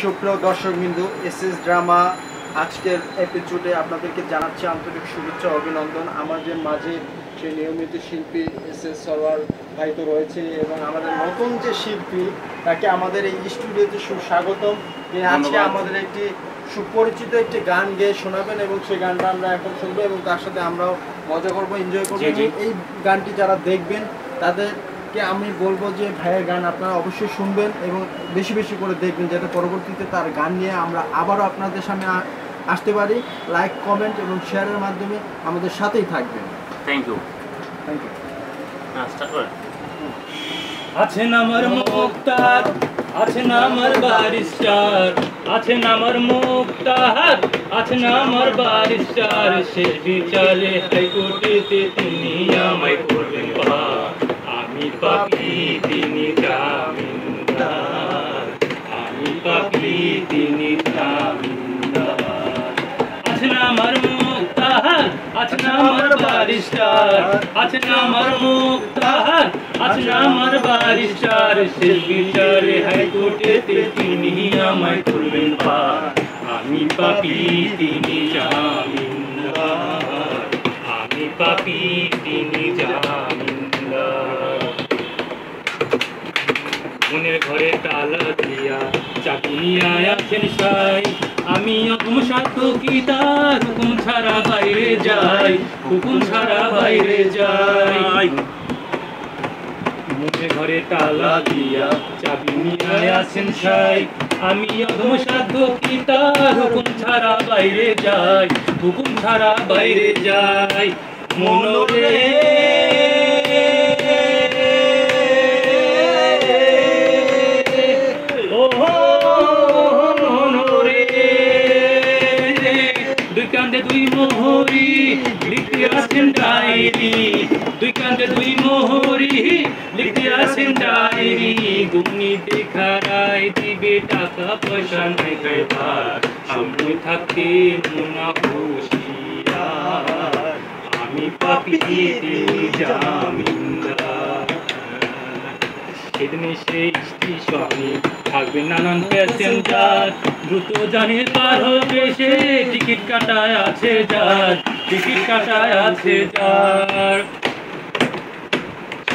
সুপ্রিয় দর্শক বিন্দু এস এস ড্রামা আজকের এপিসোডে আপনাদেরকে জানাচ্ছি আন্তরিক শুভেচ্ছা অভিনন্দন। আমাদের মাঝে সেই নিয়মিত শিল্পী এস এস সরওয়ার ভাই তো রয়েছে এবং আমাদের নতুন যে শিল্পী তাকে আমাদের এই স্টুডিওতে সুস্বাগতম। তিনি আজকে আমাদের একটি সুপরিচিত একটি গান গেয়ে শোনাবেন এবং সেই গানটা আমরা এখন শুনব এবং তার সাথে আমরাও মজা করব এনজয় করব। এই গানটি যারা দেখবেন তাদেরকে আমি বলব যে ভাইয়ের গান আপনারা অবশ্যই শুনবেন এবং বেশি বেশি করে দেখবেন যাতে পরবর্তীতে তার গান নিয়ে আমরা আবারও আপনাদের সামনে আসতে পারি। লাইক কমেন্ট এবং শেয়ারের মাধ্যমে আমাদের সাথেই থাকবেন। থ্যাংক ইউ থ্যাংক হ্যাঁ আছেন আমার মুক্তার আছেন আমার বারিস্টার আছেন আমার মুক্তার আছেন আমার বারিস্টার। সে বিচারে হাইকোর্টেতে তিনি আমায় করবেন পার। আমি পাপি, তিনি জামিনদার আমি পাপি, তিনি জামিনদার আছেন আমার মুক্তার আছেন আমার বারিস্টার আছেন আমার মুক্তার আছেন আমার বারিস্টার শেষ বিচারে হাইকোর্টেতে তিনি আমি পাপি, তিনি জামিনদার আমি পাপি তিনি জামিনদার মনের ঘরে তালা দিয়া চাকু আছেন সাই আমি হুকুম সাধ্য কি তার হুকুম ছাড়া বাইরে যাই, হুকুম ছাড়া বাইরে যাই। ঘরে তালা দিয়া চাবি নিয়ে আছেন সাই আমি অধম সাধ্য কি তার হুকুম ছাড়া বাইরে যাই, হুকুম ছাড়া বাইরে যাই। মনোরে কান্দে দুই মোহরি, লিখতে আছেন ডায়েরি, গুমনি দেখারাই দিবে টাকা পয়সা নাই খাইবার সামনে থাকতে মোনা হুশিয়ার আমি পাপি জামিনদার সেদিনে সেই স্টেশনে থাকবে নানান প্যাসেঞ্জার, দ্রুত জানে পার হবে সে, টিকিট কাটায় আছে যার, টিকিট কাটায় আছে যার।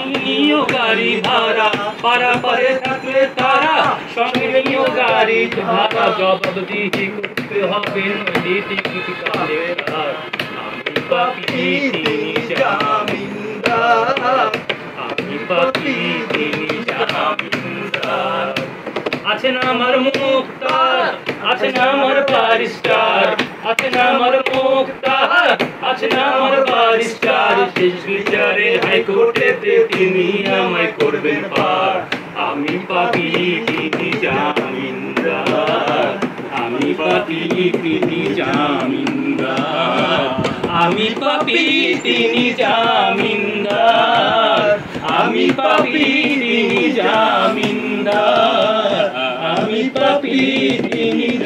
সঙ্গে নিয়েও গাড়ি পারা পারে থাকলে তারা। সঙ্গে নিয়েও গাড়ি ভাড়া করতে হবে নদী টিকিট কালে তার আমি আমার মুক্তার আছেন আমার বারিস্টার। আছেন আমার তিনি করবেন আমি পাপি তিনি জামিনদার। আমি পাপি তিনি জামিনদার। আমি পাপি তিনি জামিনদার। আমি পাপি তিনি জামিনদার। আমি পাপি তিনি